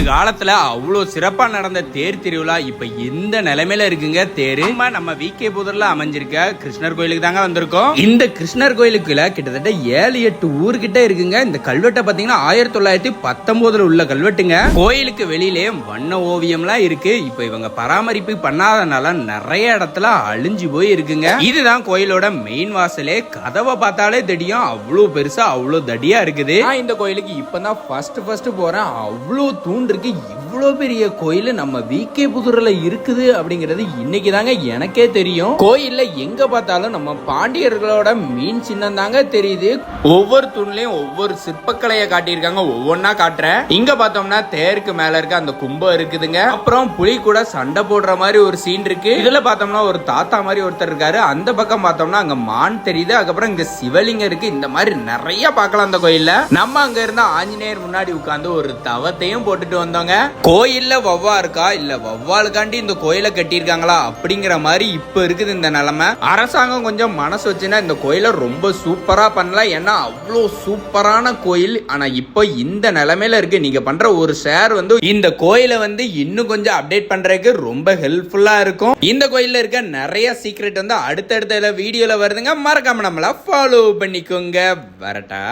ஒரு காலத்துல அவ்வளவு சிறப்பா நடந்த தேர் திருவிழா இப்ப எந்த நிலைமையில இருக்குங்க. தேரு நம்ம வி. கே. புதர்ல அமைஞ்சிருக்க கிருஷ்ணர் கோயிலுக்கு தாங்க வந்திருக்கோம். இந்த கிருஷ்ணர் கோயிலுக்குள்ள கிட்டத்தட்ட ஏழு எட்டு ஊர்கிட்ட இருக்குங்க. இந்த கல்வெட்டை பாத்தீங்கன்னா ஆயிரத்தி தொள்ளாயிரத்தி பத்தொன்பதுல உள்ள கல்வெட்டுங்க. கோயிலுக்கு வெளியிலே வண்ண ஓவியம்லாம் இருக்கு. இப்ப இவங்க பராமரிப்பு பண்ணாதனால நிறைய இடத்துல அழிஞ்சு போய் இருக்குங்க இதுதான் கோயிலோட மெயின் வாசலே. கதவை பார்த்தாலே தெரியும். அவ்வளவு பெருசா அவ்வளவு தடியா இருக்குது. இந்த கோயிலுக்கு இப்பதான் ஃபர்ஸ்ட் ஃபர்ஸ்ட் போறேன். அவ்வளோ தூண்டு இருக்கு இவ்வளோ பெரிய கோயில் நம்ம விகே புதூரில் இருக்குது அப்படிங்கிறது இன்னைக்கு தாங்க எனக்கே தெரியும். கோயிலில் எங்கே பார்த்தாலும் நம்ம பாண்டியர்களோட மீன் சின்னம் தாங்க தெரியுது. ஒவ்வொரு தூண்லையும் ஒவ்வொரு சிற்பக்கலையை காட்டியிருக்காங்க. ஒவ்வொன்றா காட்டுறேன். இங்கே பார்த்தோம்னா தேருக்கு மேலே இருக்க அந்த கும்பம் இருக்குதுங்க. அப்புறம் புலி கூட சண்டை போடுற மாதிரி ஒரு சீன் இருக்கு. இதில் பார்த்தோம்னா ஒரு தாத்தா மாதிரி ஒருத்தர் இருக்காரு. அந்த பக்கம் பார்த்தோம்னா அங்கே மான் தெரியுது. அதுக்கப்புறம் இங்கே சிவலிங்கம் இருக்கு. இந்த மாதிரி நிறைய பார்க்கலாம் அந்த கோயிலில். நம்ம அங்கே இருந்த ஆஞ்சநேயர் முன்னாடி உட்காந்து ஒரு தவத்தையும் போட்டுட்டு வந்தோங்க. கோயிலில் வவ்வா இருக்கா? இல்ல வவ்வாளுக்காண்டி இந்த கோயிலை கட்டியிருக்காங்களா? அப்படிங்கிற மாதிரி இப்போ இருக்குது இந்த நிலமை. அரசாங்கம் கொஞ்சம் மனசு வச்சுன்னா இந்த கோயிலை ரொம்ப சூப்பராக பண்ணலாம். ஏன்னா அவ்வளோ சூப்பரான கோயில். ஆனால் இப்போ இந்த நிலமையில இருக்கு. நீங்க பண்ற ஒரு ஷேர் வந்து இந்த கோயிலை வந்து இன்னும் கொஞ்சம் அப்டேட் பண்றதுக்கு ரொம்ப ஹெல்ப்ஃபுல்லாக இருக்கும். இந்த கோயிலில் இருக்க நிறைய சீக்ரெட் வந்து அடுத்தடுத்த வீடியோவில் வருதுங்க. மறக்காம நம்மள ஃபாலோ பண்ணிக்கோங்க. வரட்டா.